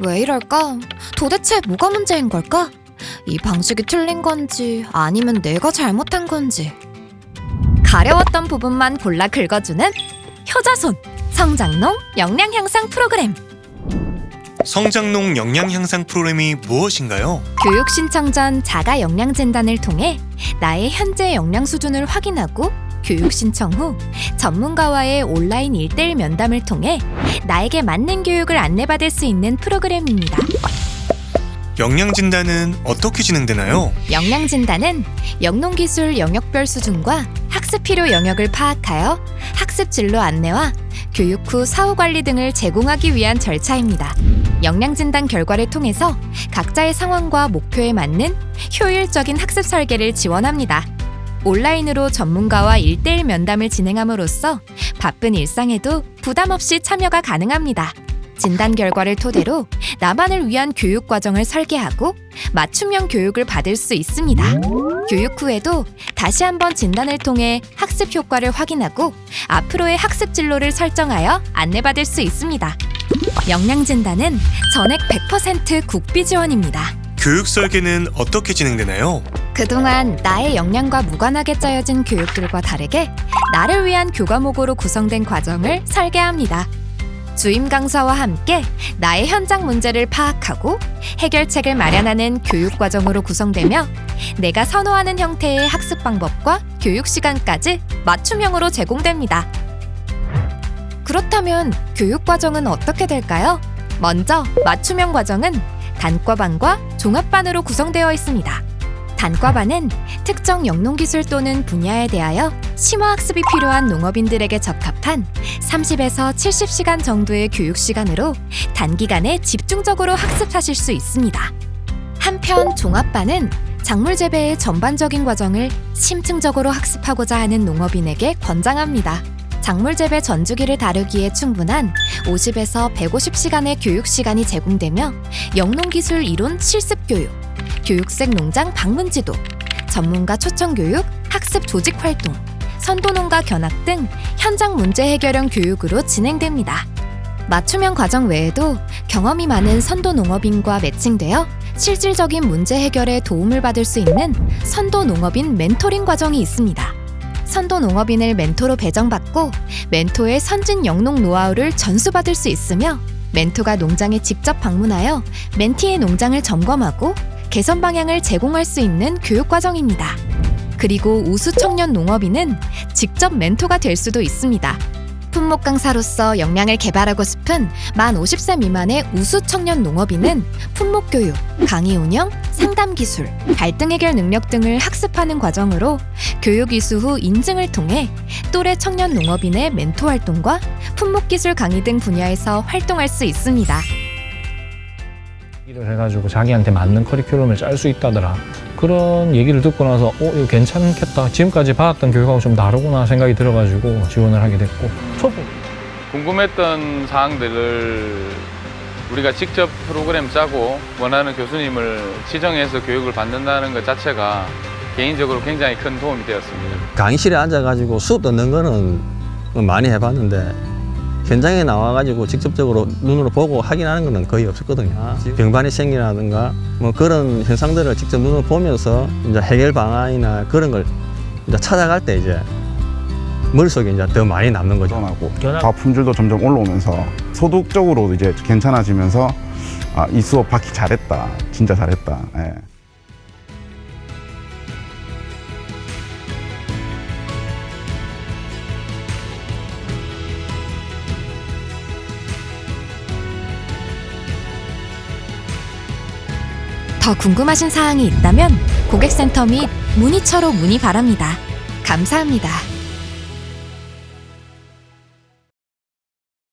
왜 이럴까? 도대체 뭐가 문제인 걸까? 이 방식이 틀린 건지 아니면 내가 잘못한 건지. 가려웠던 부분만 골라 긁어주는 효자손 성장농 영양 향상 프로그램. 성장농 영양 향상 프로그램이 무엇인가요? 교육 신청 전 자가 영양 진단을 통해 나의 현재 영양 수준을 확인하고 교육 신청 후 전문가와의 온라인 1대1 면담을 통해 나에게 맞는 교육을 안내받을 수 있는 프로그램입니다. 영양 진단은 어떻게 진행되나요? 영양 진단은 영농 기술 영역별 수준과 학습 필요 영역을 파악하여 학습 진로 안내와 교육 후 사후 관리 등을 제공하기 위한 절차입니다. 영양 진단 결과를 통해서 각자의 상황과 목표에 맞는 효율적인 학습 설계를 지원합니다. 온라인으로 전문가와 1대1 면담을 진행함으로써 바쁜 일상에도 부담 없이 참여가 가능합니다. 진단 결과를 토대로 나만을 위한 교육 과정을 설계하고 맞춤형 교육을 받을 수 있습니다. 교육 후에도 다시 한번 진단을 통해 학습 효과를 확인하고 앞으로의 학습 진로를 설정하여 안내받을 수 있습니다. 영양 진단은 전액 100% 국비 지원입니다. 교육 설계는 어떻게 진행되나요? 그동안 나의 역량과 무관하게 짜여진 교육들과 다르게 나를 위한 교과목으로 구성된 과정을 설계합니다. 주임 강사와 함께 나의 현장 문제를 파악하고 해결책을 마련하는 교육 과정으로 구성되며 내가 선호하는 형태의 학습 방법과 교육 시간까지 맞춤형으로 제공됩니다. 그렇다면 교육 과정은 어떻게 될까요? 먼저 맞춤형 과정은 단과반과 종합반으로 구성되어 있습니다. 단과반은 특정 영농기술 또는 분야에 대하여 심화학습이 필요한 농업인들에게 적합한 30에서 70시간 정도의 교육 시간으로 단기간에 집중적으로 학습하실 수 있습니다. 한편 종합반은 작물 재배의 전반적인 과정을 심층적으로 학습하고자 하는 농업인에게 권장합니다. 작물 재배 전주기를 다루기에 충분한 50에서 150시간의 교육 시간이 제공되며 영농기술 이론 실습 교육, 교육생 농장 방문 지도, 전문가 초청 교육, 학습 조직 활동, 선도농가 견학 등 현장 문제 해결형 교육으로 진행됩니다. 맞춤형 과정 외에도 경험이 많은 선도 농업인과 매칭되어 실질적인 문제 해결에 도움을 받을 수 있는 선도 농업인 멘토링 과정이 있습니다. 선도 농업인을 멘토로 배정받고 멘토의 선진 영농 노하우를 전수받을 수 있으며 멘토가 농장에 직접 방문하여 멘티의 농장을 점검하고 개선 방향을 제공할 수 있는 교육 과정입니다. 그리고 우수 청년 농업인은 직접 멘토가 될 수도 있습니다. 품목 강사로서 역량을 개발하고 싶은 만 50세 미만의 우수 청년 농업인은 품목 교육, 강의 운영, 상담 기술, 갈등 해결 능력 등을 학습하는 과정으로 교육 이수 후 인증을 통해 또래 청년 농업인의 멘토 활동과 품목 기술 강의 등 분야에서 활동할 수 있습니다. 일을 해가지고 자기한테 맞는 커리큘럼을 짤 수 있다더라. 그런 얘기를 듣고 나서 어 이거 괜찮겠다. 지금까지 받았던 교육하고 좀 다르구나 생각이 들어가지고 지원을 하게 됐고 초보 궁금했던 사항들을 우리가 직접 프로그램 짜고 원하는 교수님을 지정해서 교육을 받는다는 것 자체가 개인적으로 굉장히 큰 도움이 되었습니다. 강의실에 앉아가지고 수업 듣는 거는 많이 해봤는데 현장에 나와가지고 직접적으로 눈으로 보고 확인하는 거는 거의 없었거든요. 병반이 생기라든가 뭐 그런 현상들을 직접 눈으로 보면서 이제 해결 방안이나 그런 걸 이제 찾아갈 때 이제 머릿속에 이제 더 많이 남는 거죠. 하고 다 품질도 점점 올라오면서 소득적으로 이제 괜찮아지면서 아, 이 수업 받기 잘했다. 진짜 잘했다. 예. 더 궁금하신 사항이 있다면 고객센터 및 문의처로 문의 바랍니다. 감사합니다.